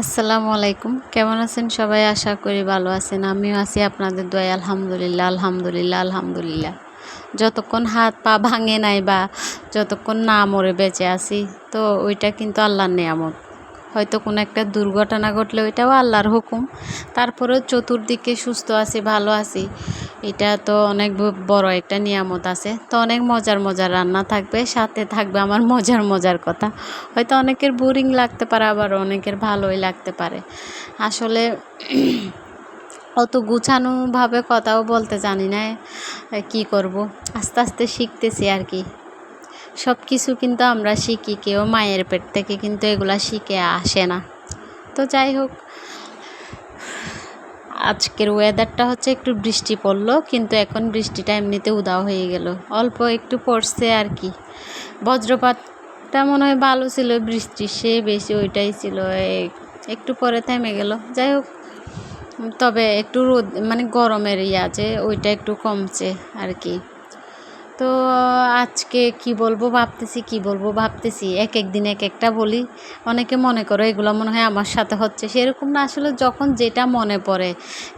আসসালামু আলাইকুম। কেমন আছেন সবাই? আশা করি ভালো আছেন। আমিও আছি আপনাদের দয়া আলহামদুলিল্লাহ আলহামদুলিল্লাহ আলহামদুলিল্লাহ। যতক্ষণ হাত পা ভাঙে নাই বা যতক্ষণ না মরে বেঁচে আছি, তো ওইটা কিন্তু আল্লাহর নিয়ামত। হয়তো কোনো একটা দুর্ঘটনা ঘটলে ওইটাও আল্লাহর হুকুম। তারপরেও চতুর্দিকে সুস্থ আছি, ভালো আছি। এটা তো অনেক বড় একটা নিয়ামত আছে। তো অনেক মজার মজার রান্না থাকবে, সাথে থাকবে আমার মজার মজার কথা। হয়তো অনেকের বোরিং লাগতে পারে, আবার অনেকের ভালোই লাগতে পারে। আসলে অত গুছানোভাবে কথাও বলতে জানি না কি করব? আস্তে আস্তে শিখতেছি আর কি। সব কিছু কিন্তু আমরা শিখি, কেউ মায়ের পেট থেকে কিন্তু এগুলা শিখে আসে না। তো যাই হোক, আজকের ওয়েদারটা হচ্ছে একটু বৃষ্টি পড়ল, কিন্তু এখন বৃষ্টিটা এমনিতে উদাও হয়ে গেল। অল্প একটু পড়ছে আর কি। বজ্রপাতটা মনে হয় ভালো ছিল, বৃষ্টি সে বেশি ওইটাই ছিল একটু পরে থেমে গেল। যাই হোক, তবে একটু রোদ মানে গরমের ইয়ে আছে ওইটা একটু কমছে আর কি। তো, আজকে কি বলব, ভাবতেছি, কি বলব, ভাবতেছি। এক এক দিন এক একটা বলি। অনেকে মনে করো এগুলো মনে হয় আমার সাথে হচ্ছে। সেরকম না, আসলে যখন যেটা মনে পড়ে,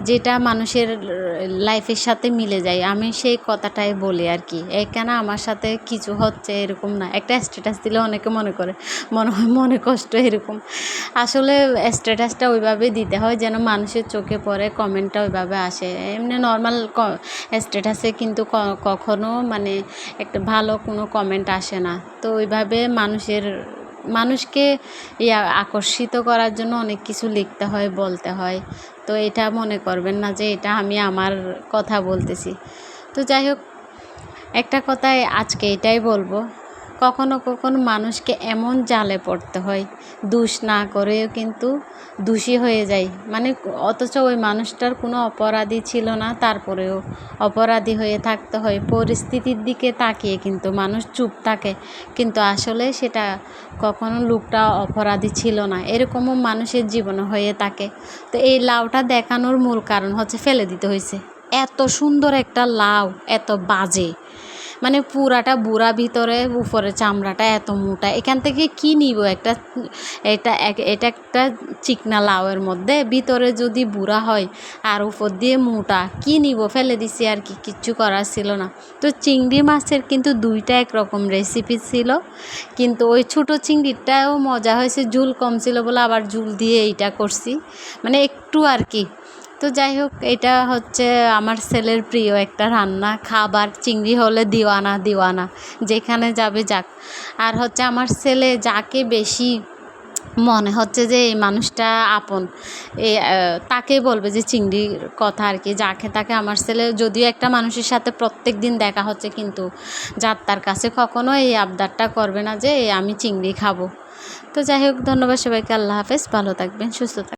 যেটা মানুষের লাইফের সাথে মিলে যায়, আমি সেই কথাটাই বলি আর কি। এখানে আমার সাথে কিছু হচ্ছে এরকম না? একটা স্ট্যাটাস দিলে অনেকে মনে করে, মনে হয় মনে কষ্ট এরকম। আসলে স্ট্যাটাসটা ওইভাবে দিতে হয় যেন মানুষের চোখে পড়ে কমেন্টটা ওইভাবে আসে। এমনি নর্মাল স্ট্যাটাসে কিন্তু কখনো মানে মানে একটা ভালো কোনো কমেন্ট আসে না। তো ওইভাবে মানুষের, মানুষকে আকর্ষিত করার জন্য অনেক কিছু লিখতে হয়, বলতে হয়। তো এটা মনে করবেন না যে এটা আমি আমার কথা বলতেছি। তো যাই হোক, একটা কথায় আজকে এটাই বলব। কখনো কখনো মানুষকে এমন জালে পড়তে হয়, দুষ না করেও কিন্তু দোষী হয়ে যায়। মানে অথচ ওই মানুষটার কোনো অপরাধী ছিল না, তারপরেও অপরাধী হয়ে থাকতে হয়। পরিস্থিতির দিকে তাকিয়ে কিন্তু মানুষ চুপ থাকে। কিন্তু আসলে সেটা কখনো লোকটা অপরাধী ছিল না, এরকমও মানুষের জীবনে হয়ে থাকে। তো এই লাউটা দেখানোর মূল কারণ হচ্ছে ফেলে দিতে হয়েছে। এত সুন্দর একটা লাউ, এত বাজে। মানে পুরাটা বুড়া ভিতরে উপরে চামড়াটা এত মোটা, এখান থেকে কী নিব? একটা এটা এটা একটা চিকনা লাউয়ের মধ্যে। ভিতরে যদি বুড়া হয় আর উপর দিয়ে মোটা, কী নিব? ফেলে দিছি আর কি, কিচ্ছু করার ছিল না। তো চিংড়ি মাছের কিন্তু দুইটা একরকম রেসিপি ছিল। কিন্তু ওই ছোটো চিংড়িটাও মজা হয়েছে, ঝুল কম ছিল বলে আবার ঝুল দিয়ে এইটা করছি। মানে একটু আর কি তো যাই হোক, এটা হচ্ছে আমার ছেলের প্রিয় একটা রান্না। খাবার চিংড়ি হলে দিওয়ানা দিওয়ানা, যেখানে যাবে যাক। আর হচ্ছে আমার ছেলে যাকে বেশি মনে হচ্ছে যে এই মানুষটা আপন, এ তাকে বলবে যে চিংড়ির কথা আর কি, যাকে তাকে আমার ছেলে, যদিও একটা মানুষের সাথে প্রত্যেক দিন দেখা হচ্ছে কিন্তু যার তার কাছে কখনো এই আবদারটা করবে না যে আমি চিংড়ি খাব। তো যাই হোক, ধন্যবাদ সবাইকে, আল্লাহ হাফেজ, ভালো থাকবেন, সুস্থ থাকবেন।